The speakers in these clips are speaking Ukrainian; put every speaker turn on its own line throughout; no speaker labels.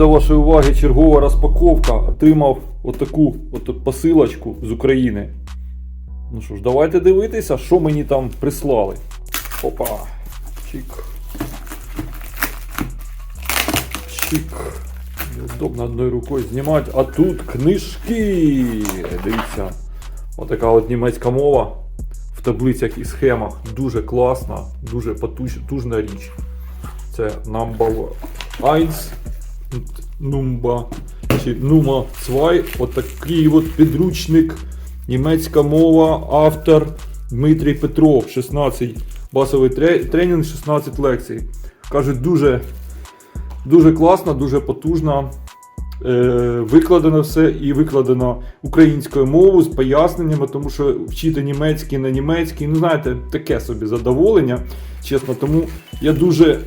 до вашої уваги чергова розпаковка. Отримав отаку от посилочку з України. Ну що ж, давайте дивитися, що мені там прислали. Опа. Чик. Чик. Неудобно одною рукою знімати. А тут книжки. Дивіться. Отака от німецька мова в таблицях і схемах. Дуже класна, дуже потужна річ. Це number 1, number чи Numa 2. Отакий от підручник. Німецька мова, автор Дмитрій Петров, 16 базовий тре- тренінг, 16 лекцій. Кажуть, дуже, дуже класно, дуже потужно. Е, викладено все і викладено українською мовою з поясненнями, тому що вчити німецький на німецький, ну знаєте, таке собі задоволення, чесно. Тому я дуже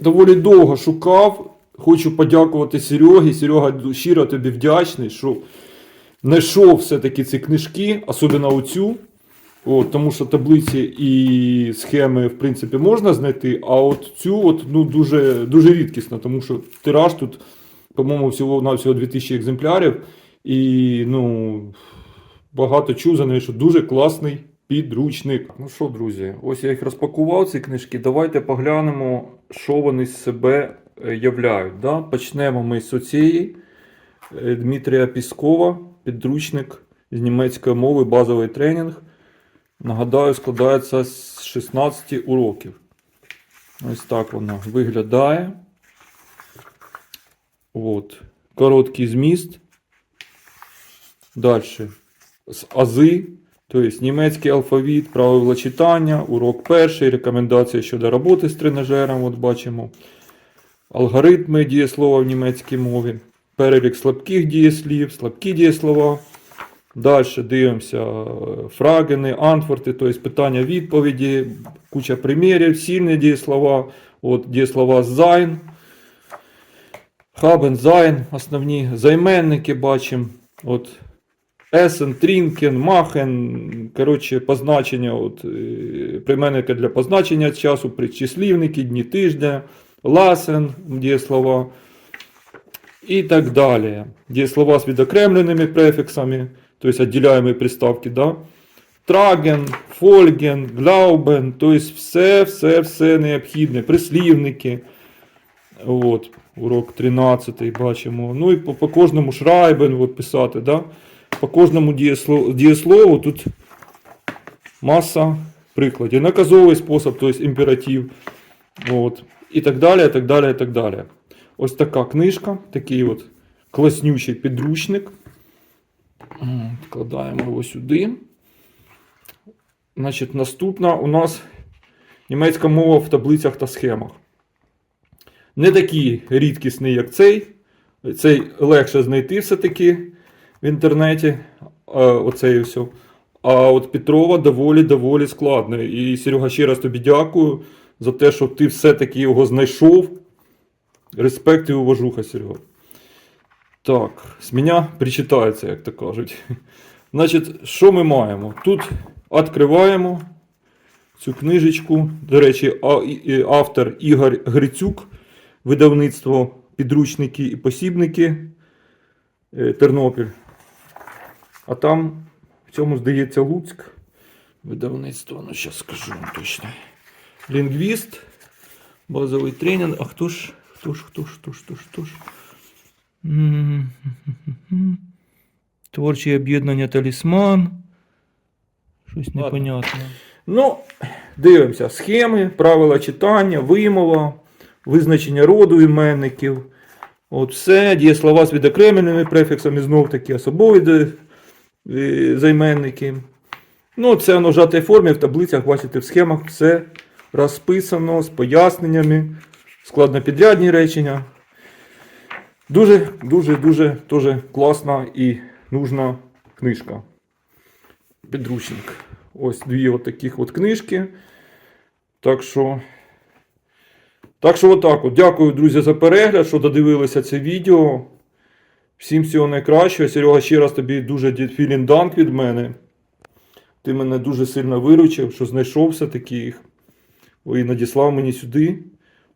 доволі довго шукав. Хочу подякувати Серегі. Серега щиро тобі вдячний, що знайшов все-таки ці книжки, особливо оцю. От, тому що таблиці і схеми, в принципі, можна знайти, а от цю от, ну, дуже, дуже рідкісно, тому що тираж тут, по-моєму, всього на всього 2000 екземплярів. І ну, багато чув за неї, що дуже класний підручник. Ну що, друзі, ось я їх розпакував, ці книжки. Давайте поглянемо, що вони з себе являють. Да? Почнемо ми з оцієї е, Дмитрія Піскова, підручник з німецької мови, базовий тренінг. Нагадаю, складається з 16 уроків. Ось так воно виглядає. От. Короткий зміст. Далі. З ази, тобто німецький алфавіт, правила читання, урок перший, рекомендації щодо роботи з тренажером. От бачимо. Алгоритми дієслова в німецькій мові. Перелік слабких дієслів, слабкі дієслова. Далі дивимося е, фрагени, антворти, тобто питання відповіді, куча примірів, сильні дієслова, от дієслова sein, haben, sein, основні займенники бачимо. От Есен, Трінкен, Махен, коротше, позначення, от, е, прийменники для позначення часу, причислівники, дні тижня, ласен, дієслова і так далі. Дієслова з відокремленими префіксами, тобто відділяємо приставки, да? Траген, фольген, глаубен, тобто все, все, все необхідне, прислівники. От, урок 13 бачимо. Ну і по, по кожному шрайбен от, писати. Да? По кожному дієслову, дієслову тут маса прикладів. Наказовий спосіб, тобто імператив. От. І так далі, і так далі, і так далі. Ось така книжка, такий от класнючий підручник. Вкладаємо його сюди. Значить, наступна у нас німецька мова в таблицях та схемах. Не такий рідкісний, як цей. Цей легше знайти все-таки в інтернеті. а, Оцей все. А от Петрова доволі доволі складно. І Серега, ще раз тобі дякую за те, що ти все-таки його знайшов. Респект і уважуха, Серега. Так, з мене причитається, як то кажуть. Значить, що ми маємо? Тут відкриваємо цю книжечку. До речі, автор Ігор Грицюк, видавництво підручники і посібники е, Тернопіль. А там в цьому, здається, Луцьк. Видавництво, ну зараз скажу вам точно. Лінгвіст, базовий тренінг. А хто ж? Хто ж, хто ж, хто ж, хто ж, хто ж? М-м-м-м-м. Об'єднання талісман. Щось непонятне. Ну, дивимося. Схеми, правила читання, вимова, визначення роду іменників. От все, дієслова з відокремленими префіксами, знов таки особові е, займенники. Ну, це воно в жатій формі, в таблицях, бачите, в схемах все розписано з поясненнями, складнопідрядні речення. Дуже, дуже, класна і нужна книжка. Підручник. Ось дві от таких от книжки. Так що. Так що, отак. От. Дякую, друзі, за перегляд, що додивилися це відео. Всім всього найкращого. Серега, ще раз тобі дуже філін данк від мене. Ти мене дуже сильно виручив, що знайшов все-таки їх. І надіслав мені сюди.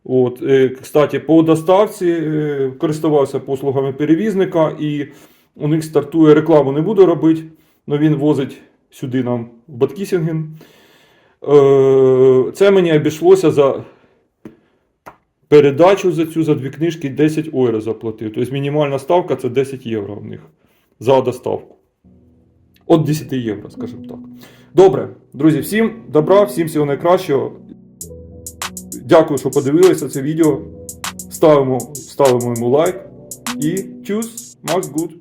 От, е, кстати, по доставці е, користувався послугами перевізника, і у них стартує рекламу не буду робити, але він возить сюди нам в Баткісінген. Е, Це мені обійшлося за передачу за цю за дві книжки 10 євро заплатив. Тобто мінімальна ставка це 10 євро в них за доставку. От 10 євро, скажімо так. Добре, друзі, всім добра, всім всього найкращого. Дякую, що подивилися це відео. Ставимо, ставимо йому лайк. І чус, Макс Гуд.